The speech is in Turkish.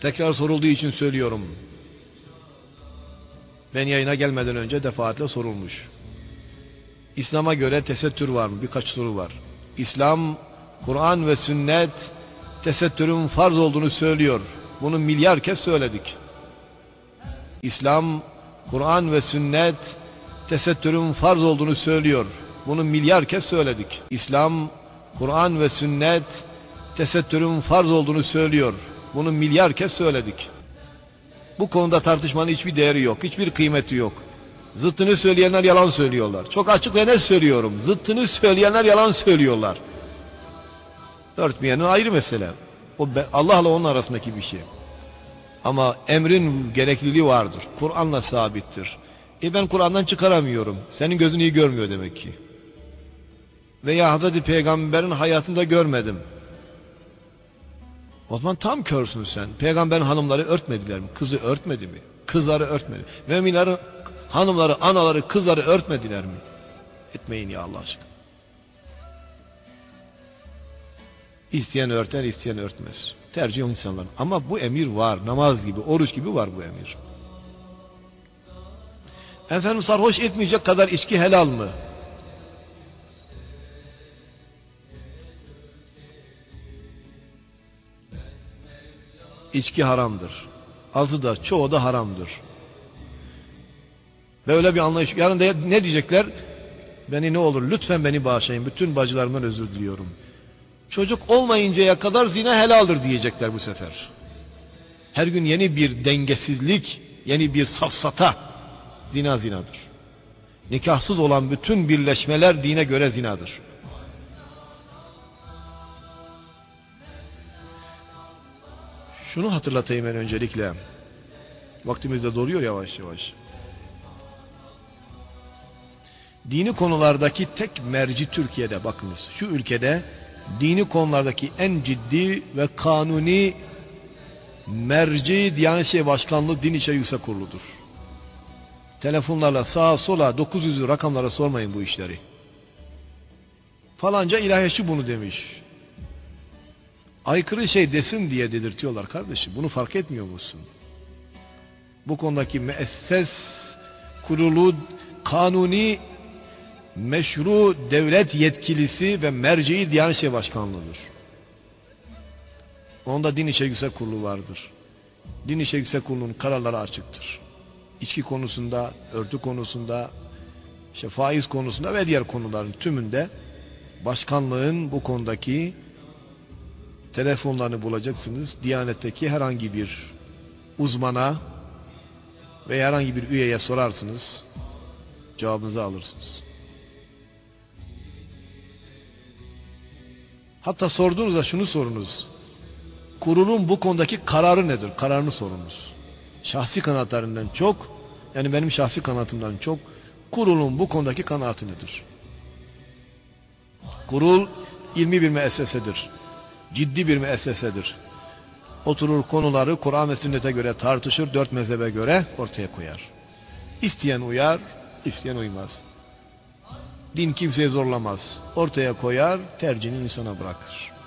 Tekrar sorulduğu için söylüyorum. Ben yayına gelmeden önce defaatle sorulmuş. İslam'a göre tesettür var mı? Birkaç soru var. İslam, Kur'an ve sünnet tesettürün farz olduğunu söylüyor. Bunu milyar kez söyledik. İslam, Kur'an ve sünnet tesettürün farz olduğunu söylüyor. Bunu milyar kez söyledik. İslam, Kur'an ve sünnet tesettürün farz olduğunu söylüyor. Bunu milyar kez söyledik. Bu konuda tartışmanın hiçbir değeri yok, hiçbir kıymeti yok. Zıttını söyleyenler yalan söylüyorlar. Çok açık ve net söylüyorum. Zıttını söyleyenler yalan söylüyorlar. Örtmeyenin ayrı mesele. O Allah'la onun arasındaki bir şey. Ama emrin gerekliliği vardır. Kur'an'la sabittir. E ben Kur'an'dan çıkaramıyorum. Senin gözün iyi görmüyor demek ki. Veya Hazreti Peygamber'in hayatında görmedim. O zaman tam körsün sen. Peygamberin hanımları örtmediler mi? Kızı örtmedi mi? Kızları örtmedi. Müminlerin hanımları, anaları, kızları örtmediler mi? Etmeyin ya Allah aşkına. İsteyen örter, isteyen örtmez. Tercih o insanların. Ama bu emir var. Namaz gibi, oruç gibi var bu emir. Efendim sarhoş etmeyecek kadar içki helal mı? İçki haramdır. Azı da çoğu da haramdır. Ve öyle bir anlayış. Yarın da ne diyecekler? Beni ne olur lütfen beni bağışlayın. Bütün bacılarımdan özür diliyorum. Çocuk olmayıncaya kadar zina helaldir diyecekler bu sefer. Her gün yeni bir dengesizlik, yeni bir safsata zina zinadır. Nikahsız olan bütün birleşmeler dine göre zinadır. Şunu hatırlatayım ben öncelikle. Vaktimiz de doluyor yavaş yavaş. Dini konulardaki tek merci Türkiye'de bakınız. Şu ülkede dini konulardaki en ciddi ve kanuni merci Diyanet İşleri Başkanlığı Din İşleri Yüksek Kurulu'dur. Telefonlarla sağa sola 900'lü rakamlara sormayın bu işleri. Falanca ilahiyatçı bunu demiş. Aykırı şey desin diye dedirtiyorlar kardeşim. Bunu fark etmiyor musun? Bu konudaki müesses kurulu kanuni meşru devlet yetkilisi ve merceği Diyanet İşleri Başkanlığı'dır. Onda Din İşleri Yüksek Kurulu vardır. Din İşleri Yüksek Kurulu'nun kararları açıktır. İçki konusunda, örtü konusunda, işte faiz konusunda ve diğer konuların tümünde başkanlığın bu konudaki telefonlarını bulacaksınız. Diyanetteki herhangi bir uzmana veya herhangi bir üyeye sorarsınız. Cevabınızı alırsınız. Hatta sorduğunuzda şunu sorunuz. Kurulun bu konudaki kararı nedir? Kararını sorunuz. Şahsi kanatlarından çok, yani benim şahsi kanatımdan çok, kurulun bu konudaki kanaati nedir? Kurul ilmi bir müessesedir. Ciddi bir müessesedir. Oturur konuları Kur'an ve sünnete göre tartışır, dört mezhebe göre ortaya koyar. İsteyen uyar, isteyen uymaz. Din kimseye zorlamaz. Ortaya koyar, tercihini insana bırakır.